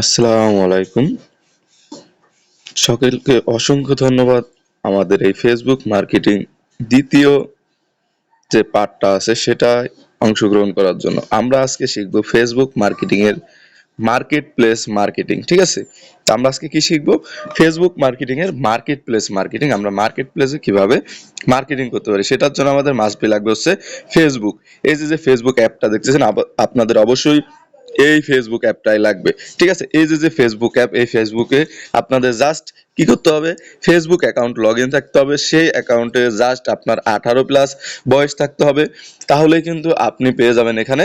আসসালামু আলাইকুম। সকলকে অসংখ্য ধন্যবাদ। আমাদের এই ফেসবুক মার্কেটিং দ্বিতীয় যে পার্টটা আছে, সেটা অংশগ্রহণ করার জন্য। আমরা আজকে শিখব ফেসবুক মার্কেটিং এর মার্কেট প্লেস মার্কেটিং ঠিক আছে? তো আমরা আজকে কি শিখব? ফেসবুক মার্কেটিং এর মার্কেট প্লেস মার্কেটিং আমরা মার্কেট প্লেসে কীভাবে মার্কেটিং করতে পারি, সেটার জন্য আমাদের মাস্ট বি লাগবে হচ্ছে ফেসবুক এই যে যে ফেসবুক অ্যাপটা দেখতেছেন আপনাদের অবশ্যই এই ফেসবুক অ্যাপটাই লাগবে। ঠিক আছে? এই যে যে ফেসবুক অ্যাপ এই ফেসবুকে আপনাদের জাস্ট কি করতে হবে? ফেসবুক অ্যাকাউন্ট লগ ইন থাকতে হবে। সেই অ্যাকাউন্টে জাস্ট আপনার আঠারো প্লাস বয়স থাকতে হবে। তাহলেই কিন্তু আপনি পেয়ে যাবেন এখানে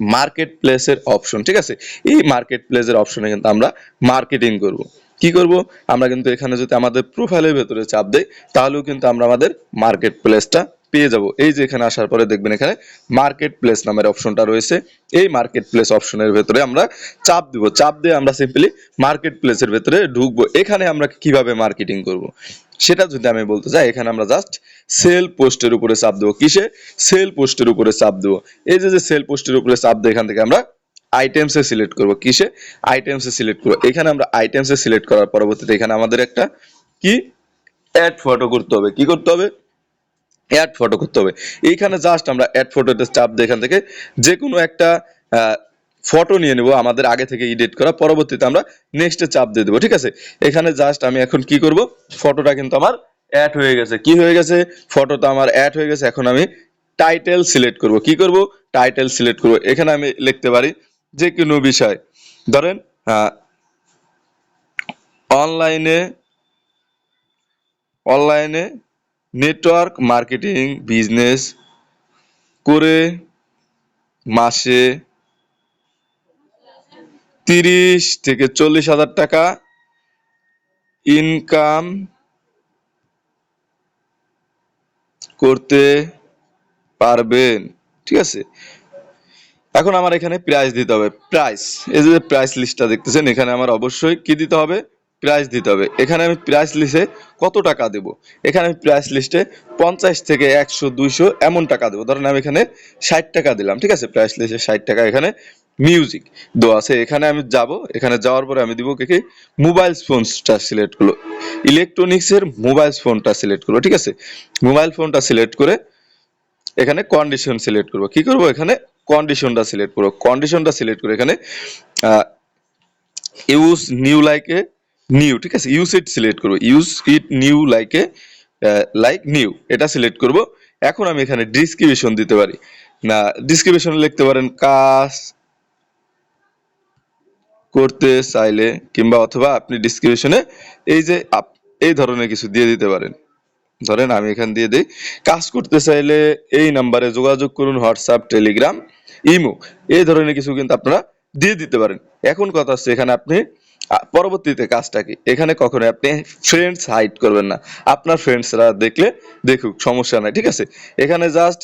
মার্কেট প্লেসের অপশন ঠিক আছে? এই মার্কেট প্লেসের অপশনে কিন্তু আমরা মার্কেটিং করব। কি করব? আমরা কিন্তু এখানে যদি আমাদের প্রোফাইলের ভেতরে চাপ দেই, তাহলেও কিন্তু আমরা আমাদের মার্কেট প্লেসটা পেয়ে যাব। এই যে এখানে আসার পরে দেখবেন এখানে মার্কেট প্লেস নামের অপশনটা রয়েছে। এই মার্কেট প্লেস অপশনের ভেতরে আমরা চাপ দিব। চাপ দিয়ে আমরা সিম্পলি মার্কেট প্লেসের ভেতরে ঢুকবো। এখানে আমরা কীভাবে মার্কেটিং করব? সেটা যদি আমি বলতে চাই, এখানে আমরা জাস্ট সেল পোস্টের উপরে চাপ দেবো। কিসে? সেল পোস্টের উপরে চাপ দেবো। এই যে যে সেল পোস্টের উপরে চাপ দেবো এখান থেকে আমরা আইটেমসে সিলেক্ট করব। কিসে? আইটেমসে সিলেক্ট করব। এখানে আমরা আইটেমসে সিলেক্ট করার পরবর্তীতে এখানে আমাদের একটা কি? অ্যাড ফটো করতে হবে। কি করতে হবে? অ্যাড ফটো করতে হবে। এইখানে জাস্ট আমরা অ্যাড ফটোতে চাপ দিয়ে এখান থেকে যে কোনো একটা ফটো নিয়ে নেব আমাদের আগে থেকে এডিট করা, পরবর্তীতে আমরা নেক্সটে চাপ দিয়ে দেবো, ঠিক আছে? এখানে জাস্ট আমি এখন কি করব? ফটোটা কিন্তু আমার অ্যাড হয়ে গেছে। কি হয়ে গেছে? ফটোটা আমার অ্যাড হয়ে গেছে। এখন আমি টাইটেল সিলেক্ট করব। কি করব? টাইটেল সিলেক্ট করব। এখানে আমি লিখতে পারি যে কোনো বিষয়। ধরেন অনলাইনে অনলাইনে নেটওয়ার্ক মার্কেটিং বিজনেস করে মাসে তিরিশ থেকে চল্লিশ হাজার টাকা ইনকাম করতে পারবেন, ঠিক আছে? এখন আমার এখানে প্রাইস দিতে হবে। প্রাইস এই যে প্রাইস লিস্টটা দেখতেছেন, এখানে আমার অবশ্যই কি দিতে হবে? প্রাইস দিতে হবে। এখানে আমি প্রাইস লিস্টে কত টাকা দেব? এখানে আমি প্রাইস লিস্টে পঞ্চাশ থেকে একশো, দুইশো এমন টাকা দেবো। ধরেন আমি এখানে ষাট টাকা দিলাম, ঠিক আছে? প্রাইস লিস্টে ষাট টাকা এখানে মিউজিক দেওয়া আছে। এখানে আমি যাব, এখানে যাওয়ার পরে আমি দিব কি মোবাইল ফোনসটা সিলেক্ট করল। ইলেকট্রনিক্সের মোবাইল ফোনটা সিলেক্ট করব ঠিক আছে? মোবাইল ফোনটা সিলেক্ট করে এখানে কন্ডিশন সিলেক্ট করব। কি করব? এখানে কন্ডিশনটা সিলেক্ট করব। কন্ডিশনটা সিলেক্ট করে এখানে ইউজ নিউ লাইকে নিউ ঠিক আছে? ইউজ ইট সিলেক্ট করব। ইউজ ইট নিউ লাইকে লাইক নিউ এটা সিলেক্ট করব। এখন আমি এখানে ডিসক্রিপশন দিতে পারি। না ডিসক্রিপশনে লিখতে পারেন কাজ করতে চাইলে, কিংবা অথবা আপনি ডিসক্রিপশনে এই যে এই ধরনের কিছু দিয়ে দিতে পারেন। ধরেন আমি এখান দিয়ে দিই, কাজ করতে চাইলে এই নাম্বারে যোগাযোগ করুন হোয়াটসঅ্যাপ টেলিগ্রাম ইমো এই ধরনের কিছু কিন্তু আপনারা দিয়ে দিতে পারেন। এখন কথা হচ্ছে এখানে আপনি পরবর্তীতে কাজটা কি? এখানে কখনো আপনি ফ্রেন্ডস হাইড করবেন না। আপনার ফ্রেন্ডসরা দেখলে দেখুক, সমস্যা নাই, ঠিক আছে? এখানে জাস্ট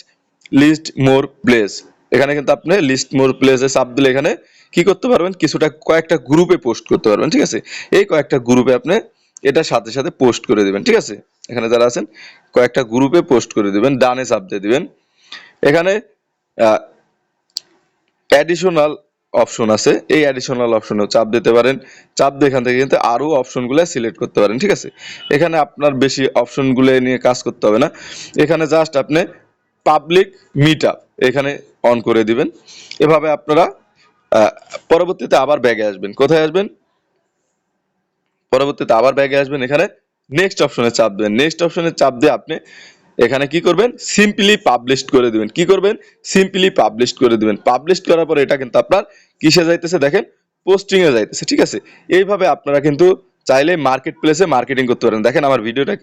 লিস্ট মোর প্লেস এখানে কিন্তু আপনি লিস্ট মোর প্লেসে চাপ দিলে এখানে কি করতে পারবেন? কিছুটা, কয়েকটা গ্রুপে পোস্ট করতে পারবেন, ঠিক আছে? এই কয়েকটা গ্রুপে আপনি এটার সাথে সাথে পোস্ট করে দিবেন, ঠিক আছে? এখানে যারা আছেন, কয়েকটা গ্রুপে পোস্ট করে দিবেন, ডানে চাপ দিয়ে দিবেন। এখানে অ্যাডিশনাল অপশন আছে। এই অ্যাডিশনাল অপশনে চাপ দিতে পারেন। চাপ দিয়ে এখান থেকে কিন্তু আরও অপশনগুলো সিলেক্ট করতে পারেন, ঠিক আছে? এখানে আপনার বেশি অপশনগুলো নিয়ে কাজ করতে হবে না। এখানে জাস্ট আপনি পাবলিক মিট এখানে অন করে দিবেন। এভাবে আপনারা পরবর্তীতে আবার ব্যাগে আসবেন। কোথায় আসবেন? পরবর্তীতে আবার ব্যাগে আসবেন এখানে। নেক্সট অপশনে চাপ দেবেন। নেক্সট অপশনে চাপ দিয়ে আপনি এখানে কি করবেন? সিম্পলি পাবলিশ করে দিবেন। কি করবেন? সিম্পলি পাবলিশ করে দিবেন। পাবলিশ করার পরে এটা কিন্তু আপনার কিসে যাইতেছে দেখেন? পোস্টিং এ যাইতেছে, ঠিক আছে? এইভাবে আপনারা কিন্তু চাইলে মার্কেট প্লেসে মার্কেটিং করতে পারেন। দেখেন আমার ভিডিওটা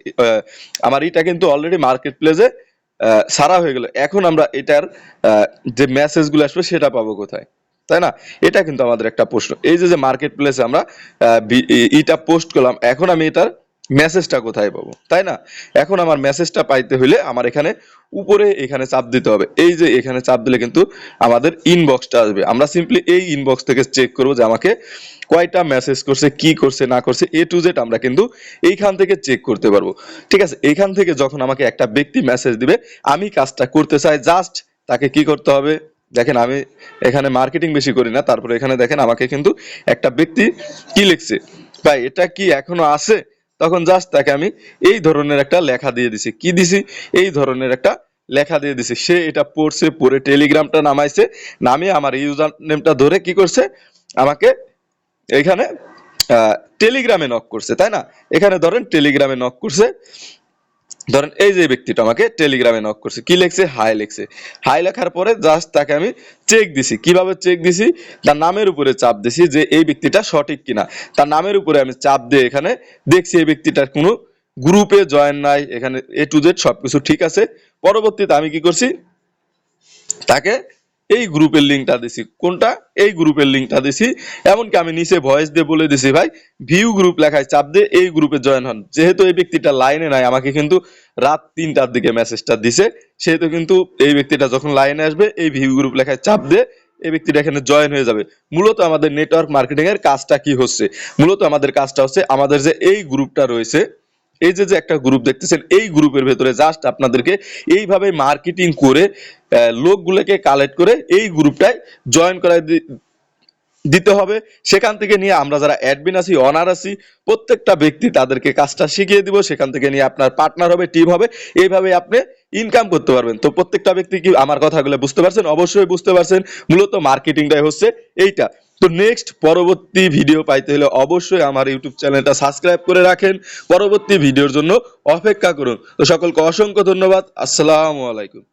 আমার এটা কিন্তু অলরেডি মার্কেট প্লেসে সারা হয়ে গেল। এখন আমরা এটার যে মেসেজগুলো আসবে সেটা পাবো কোথায়? তাই না? এটা কিন্তু আমাদের একটা প্রশ্ন। এই যে যে মার্কেট প্লেসে আমরা ইটা পোস্ট করলাম, এখন আমি এটার মেসেজটা কোথায় পাবো? তাই না? এখন আমার মেসেজটা পাইতে হলে আমার এখানে উপরে এখানে চাপ দিতে হবে। এই যে এখানে চাপ দিলে কিন্তু আমাদের ইনবক্সটা আসবে। আমরা সিম্পলি এই ইনবক্স থেকে চেক করব যে আমাকে কয়টা মেসেজ করছে, কি করছে, না করছে এ টু জেড আমরা কিন্তু এইখান থেকে চেক করতে পারব। ঠিক আছে? এইখান থেকে যখন আমাকে একটা ব্যক্তি মেসেজ দিবে, আমি কাজটা করতে চাই জাস্ট তাকে কি করতে হবে? দেখেন আমি এখানে মার্কেটিং বেশি করি না, তারপরে এখানে দেখেন আমাকে কিন্তু একটা ব্যক্তি কি লিখছে? ভাই, এটা কি এখনও আছে? তখন জাস্ট তাকে আমি এই ধরনের একটা লেখা দিয়ে দিছি। কি দিছি? এই ধরনের একটা লেখা দিয়ে দিছি। সে এটা পড়ছে, পড়ে টেলিগ্রামটা নামাইছে, নামিয়ে আমার ইউজার নেমটা ধরে কি করছে? আমাকে এখানে টেলিগ্রামে নক করছে, তাই না? এখানে ধরেন টেলিগ্রামে নক করছে। ধরেন এই যে ব্যক্তিটা আমাকে টেলিগ্রামে নক করছে, কি লেখছে? হাই লেখছে। হাই লেখার পরে জাস্ট তাকে আমি চেক দিছি। কীভাবে চেক দিছি? তার নামের উপরে চাপ দিছি যে এই ব্যক্তিটা সঠিক কিনা। তার নামের উপরে আমি চাপ দিয়ে এখানে দেখছি এই ব্যক্তিটার কোনো গ্রুপে জয়েন নাই, এখানে এ টু জেড সবকিছু ঠিক আছে। পরবর্তীতে আমি কি করছি? তাকে এই গ্রুপের লিঙ্কটা দিছি। কোনটা? এই গ্রুপের লিঙ্কটা দিছি। এমনকি আমি নিচে ভয়েস দিয়ে বলে দিছি, ভাই ভিউ গ্রুপ লেখায় চাপ দিয়ে এই গ্রুপে জয়েন হন। যেহেতু এই ব্যক্তিটা লাইনে নাই, আমাকে কিন্তু রাত তিনটার দিকে মেসেজটা দিছে। সেহেতু কিন্তু এই ব্যক্তিটা যখন লাইনে আসবে, এই ভিউ গ্রুপ লেখায় চাপ দিয়ে এই ব্যক্তিটা এখানে জয়েন হয়ে যাবে। মূলত আমাদের নেটওয়ার্ক মার্কেটিং এর কাজটা কি হচ্ছে? মূলত আমাদের কাজটা হচ্ছে, আমাদের যে এই গ্রুপটা রয়েছে এই যে যে একটা গ্রুপ দেখতেছেন, এই গ্রুপের ভেতরে জাস্ট আপনাদেরকে এইভাবে মার্কেটিং করে লোকগুলোকে কালেক্ট করে এই গ্রুপটায় জয়েন করায় দিতে হবে। সেখান থেকে নিয়ে আমরা যারা অ্যাডমিন আছি অনার আছি, প্রত্যেকটা ব্যক্তি তাদেরকে কাজটা শিখিয়ে দিব। সেখান থেকে নিয়ে আপনার পার্টনার হবে টিম হবে। এইভাবে আপনি ইনকাম করতে পারবেন। তো প্রত্যেকটা ব্যক্তি কি, আমার কথাগুলো বুঝতে পারছেন? অবশ্যই বুঝতে পারছেন। মূলত মার্কেটিংটাই হচ্ছে এইটা। তো নেক্সট পরবর্তী ভিডিও পাইতে হলে অবশ্যই আমার ইউটিউব চ্যানেলটা সাবস্ক্রাইব করে রাখেন। পরবর্তী ভিডিওর জন্য অপেক্ষা করুন। তো সকলকে অসংখ্য ধন্যবাদ। আসসালামু আলাইকুম।